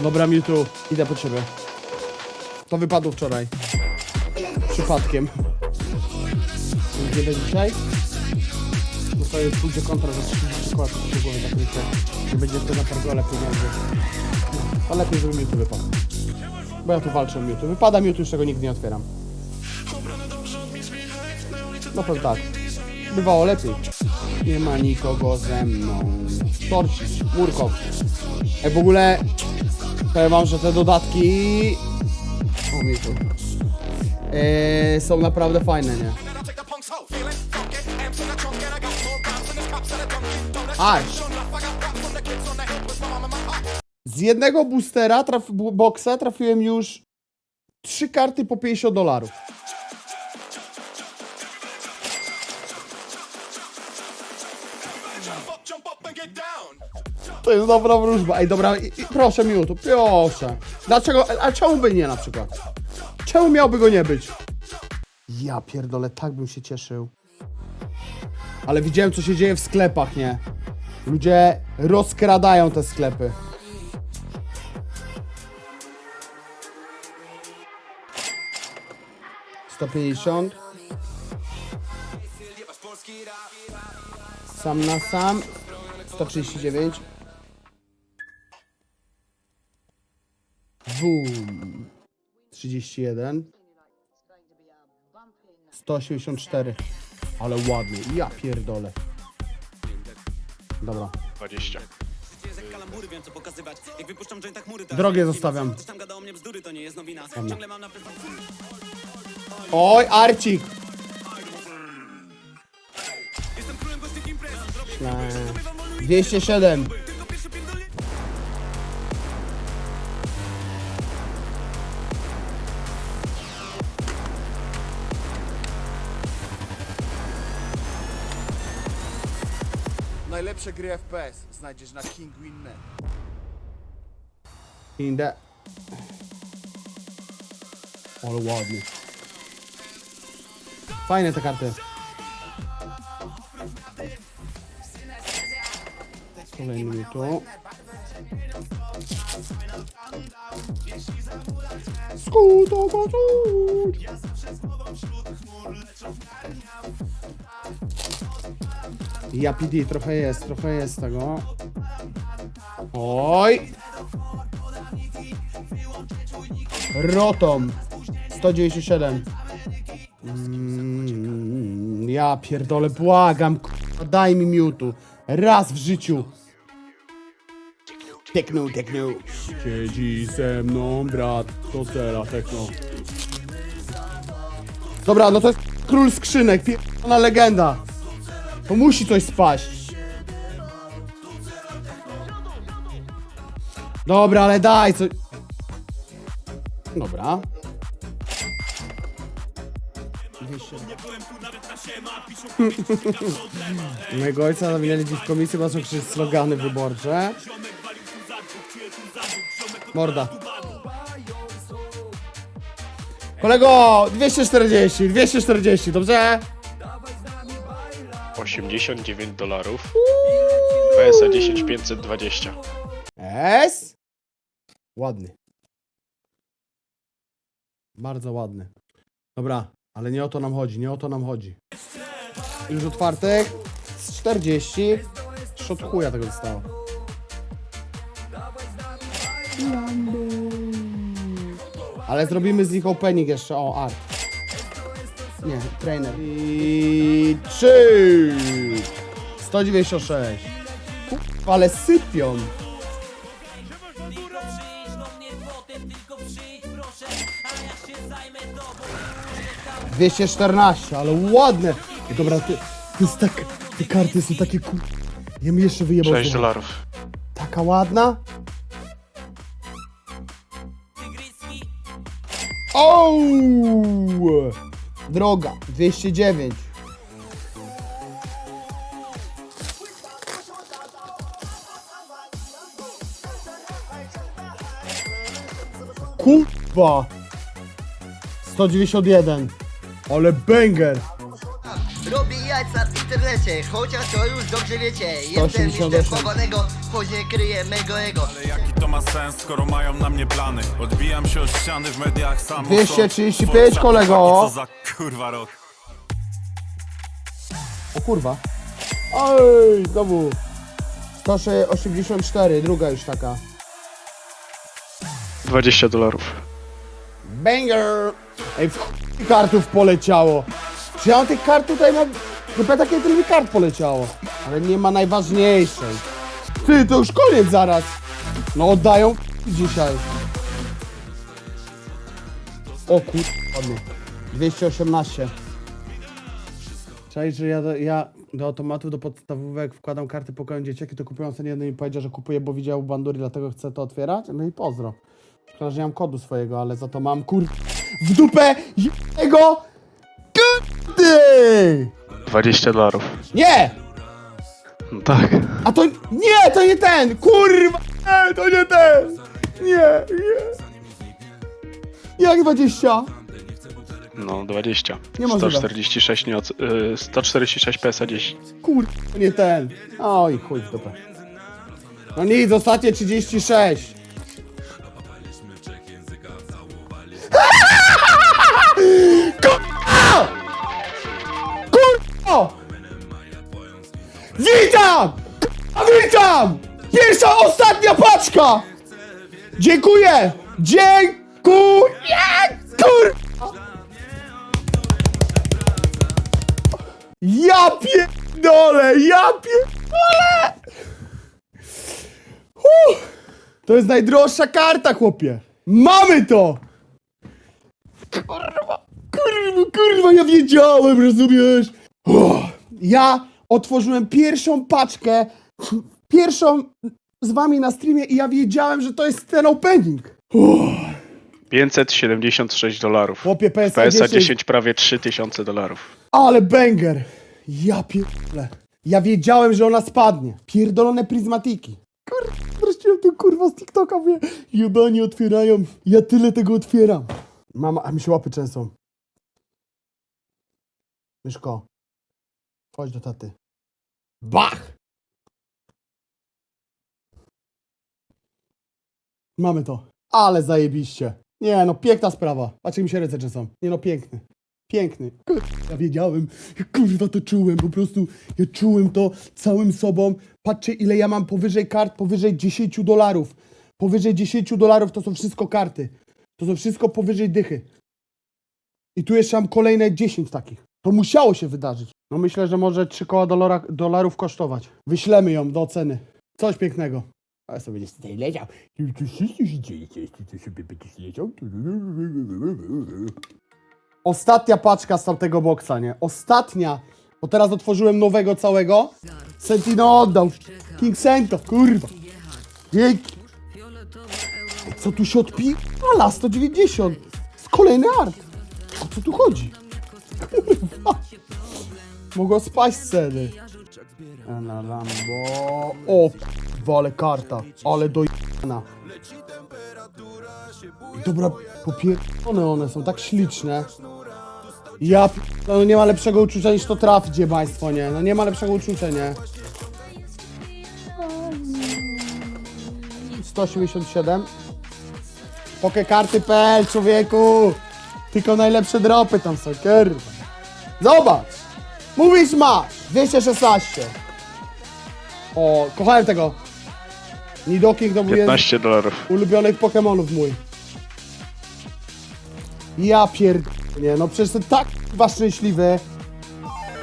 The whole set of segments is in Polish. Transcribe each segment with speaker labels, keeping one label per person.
Speaker 1: Dobra, Mewtwo, idę po ciebie. To wypadło wczoraj. Przypadkiem. Gdzie będzie dzisiaj? No to jest pójdzie kontra za 30 koła, to się głowy zakrycie. Nie będzie to na pergole pieniędzy. No, to lepiej, żeby Mewtwo wypadł. Bo ja tu walczę o Mewtwo. Wypada Mewtwo, już tego nigdy nie otwieram. No pewnie tak. Bywało lepiej. Nie ma nikogo ze mną. Torcić, Murkow. Ej, w ogóle powiem wam, że te dodatki o mi tu. Eee, są naprawdę fajne, nie? Aj! Z jednego boostera, traf, boxa trafiłem już trzy karty po 50 dolarów. To jest dobra wróżba. Ej, dobra, i, i proszę minutu, proszę. Dlaczego, a czemu by nie na przykład? Czemu miałby go nie być? Ja pierdolę, tak bym się cieszył. Ale widziałem, co się dzieje w sklepach, nie? Ludzie rozkradają te sklepy. Sto pięćdziesiąt. Sam na sam. 139. Boom. 31. 184. Ale ładny. Ja pierdolę. Dobra.
Speaker 2: 20.
Speaker 3: Kalambury wiem co pokazywać Jak wypuszczam jointa chmury to
Speaker 1: Drogie zostawiam.
Speaker 3: Ktoś tam gada o mnie bzdury to nie jest nowina Ciągle mam na pewno
Speaker 1: Oj, Arcik! Eee, 207.
Speaker 4: Najlepsze gry FPS znajdziesz na Kingwin.net.
Speaker 1: Indę. Ale ładny. Fajne te karty. Kolejny mi tu. Skuto poczuć. Ja PD, trochę jest, trochę jest tego. Oj! Rotom 197 mm, Ja pierdolę, błagam Daj mi miutu Raz w życiu Tekno, tekno Siedzi ze mną brat To teraz tekno Dobra, no to jest król skrzynek Pierdolona legenda To musi coś spaść Dobra, ale daj co... Dobra. 200. Mojego ojca zawinęli dziś w komisji, bo są slogany wyborcze. Morda. Kolego, 240, 240, dobrze?
Speaker 2: 89 dolarów. PSA 10520.
Speaker 1: S? Ładny. Bardzo ładny. Dobra, ale nie o to nam chodzi, nie o to nam chodzi. Już otwartek z 40. Szot chuja tego zostało. Ale zrobimy z nich opening jeszcze. O, art. Nie, trainer. I 3. 196. Kurwa, ale sypią. Dwieście czternaście, ale ładne. Dobra, ty, to jest tak, te karty są takie kur... Ja mi jeszcze wyjebał.
Speaker 2: 6
Speaker 1: znowu.
Speaker 2: dolarów.
Speaker 1: Taka ładna. O! Droga, 209. Kurwa! 191. Ale banger!
Speaker 5: Robię jajca w internecie, chociaż to już dobrze wiecie Jestem
Speaker 1: 188.
Speaker 5: mistrzem chowanego, choć nie kryję mego ego
Speaker 6: ma sens, skoro mają na mnie plany? Odbijam się od ściany w mediach samo
Speaker 1: 235, kolego.
Speaker 6: Co za kurwa rok
Speaker 1: O kurwa. Oj, znowu. 184, druga już taka.
Speaker 2: 20 dolarów.
Speaker 1: Banger! Ej, w chuj kartów poleciało. Czy ja mam tych kart tutaj mam... Chyba takie mi kart poleciało. Ale nie ma najważniejszej. Ty, to już koniec zaraz. No oddają dzisiaj. O kurwa. 218. Cześć, że ja do, ja do automatów, do podstawówek wkładam karty pokoju dzieciaki, to kupiłem sobie jeden i powiedział, że kupuję, bo widział bandury, dlatego chcę to otwierać. No i pozdro. Szkoda, że nie mam kodu swojego, ale za to mam kur... W dupę jego karty!
Speaker 2: 20 dolarów.
Speaker 1: Nie!
Speaker 2: No tak.
Speaker 1: A to... Nie, to nie ten! Kurwa! Nie, to nie ten! Nie, nie. Jak 20?
Speaker 2: No, 20.
Speaker 1: Niemożliwe.
Speaker 2: 146, nie oc- y, 146 PSA 10.
Speaker 1: Kurwa, nie ten. Oj, chuj w dupę. No nic, ostatnie 36. Kurwa! Kurwa! Witam! Kurwa, Witam! Pierwsza, ostatnia paczka! Dziękuję! Dziękuję! Kurwa! Ja pierdolę! Ja pierdolę! Uff, to jest najdroższa karta, chłopie! Mamy to! Kurwa, kurwa, kurwa, ja wiedziałem, rozumiesz? Uff, ja otworzyłem pierwszą paczkę, pierwszą z wami na streamie i ja wiedziałem, że to jest ten opening. Uff,
Speaker 2: 576 dolarów.
Speaker 1: chłopie, PSA,
Speaker 2: PSA
Speaker 1: 10,
Speaker 2: 10 prawie 3000 dolarów.
Speaker 1: Ale banger! Ja pierdolę. Ja wiedziałem, że ona spadnie. Pierdolone pryzmatiki. Kurwa, wróciłem tu kurwa z TikToka, mówię, jebani otwierają. Ja tyle tego otwieram. Mama, a mi się łapy częsą. Myszko, chodź do taty. Bach! Mamy to. Ale zajebiście. Nie no, piękna sprawa. Patrz, jak mi się ręce częsą. Nie no, piękny. Piękny. Ja wiedziałem, kurwa to czułem, po prostu ja czułem to całym sobą. Patrzcie, ile ja mam powyżej kart, powyżej 10 dolarów. Powyżej 10 dolarów to są wszystko karty. To są wszystko powyżej dychy. I tu jeszcze mam kolejne 10 takich. To musiało się wydarzyć. No myślę, że może 3 koła dolara, dolarów kosztować. Wyślemy ją do oceny. Coś pięknego. Ale sobie nie tutaj leciał. Ostatnia paczka z tamtego boksa, nie? Ostatnia. Bo teraz otworzyłem nowego całego. Sentino oddał. King Sento, kurwa. Dzięki. Co tu się odpala? 190. Z kolejny art. O co tu chodzi? Kurwa. Mogło spaść ceny. Na Lambo. O, ale karta. Ale dojana. Dobra, popierdolone one są, tak śliczne. Ja no nie ma lepszego uczucia niż to traficie państwo, nie? No nie ma lepszego uczucia, nie? 187 Pokekarty.pl, człowieku! Tylko najlepsze dropy tam są, kurwa. Zobacz! Mówisz masz! 216 O, kochałem tego. Nidoking to był jeden
Speaker 2: 15 dolarów.
Speaker 1: ulubionych Pokemonów mój. Ja pierd... Nie, no przecież jestem tak chyba szczęśliwy.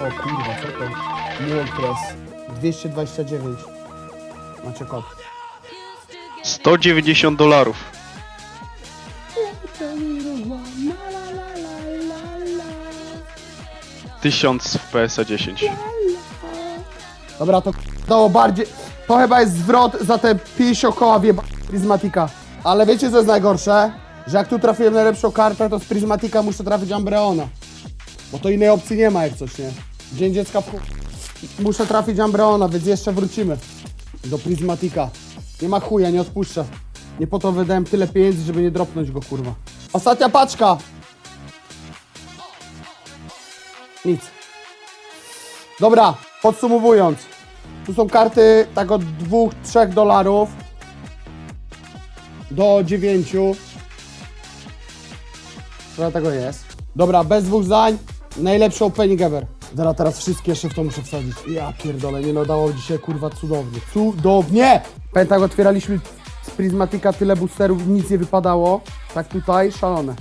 Speaker 1: O kurwa, co to? Moltres. 229. Macie kod.
Speaker 2: 190 dolarów. Tysiąc w PSA 10.
Speaker 1: Dobra, to dało bardziej... To chyba jest zwrot za te 50 koła wieba Prismatika. Ale wiecie co jest najgorsze? Że jak tu trafiłem najlepszą kartę, to z Prismatika muszę trafić Ambreona. Bo to innej opcji nie ma jak coś, nie? Dzień dziecka w... Muszę trafić Ambreona, więc jeszcze wrócimy. Do Prismatika. Nie ma chuja, nie odpuszczę. Nie po to wydałem tyle pieniędzy, żeby nie dropnąć go, kurwa. Ostatnia paczka! Nic. Dobra, podsumowując. Tu są karty tak od 2-3 dolarów do 9. Trochę tego jest. Dobra, bez dwóch zdań. Najlepszy opening ever. Dobra, teraz wszystkie jeszcze w to muszę wsadzić. Ja pierdolę, nie no dało dzisiaj kurwa cudownie. Cudownie! Pamiętam, otwieraliśmy z Prismatika tyle boosterów, nic nie wypadało. Tak tutaj, szalone.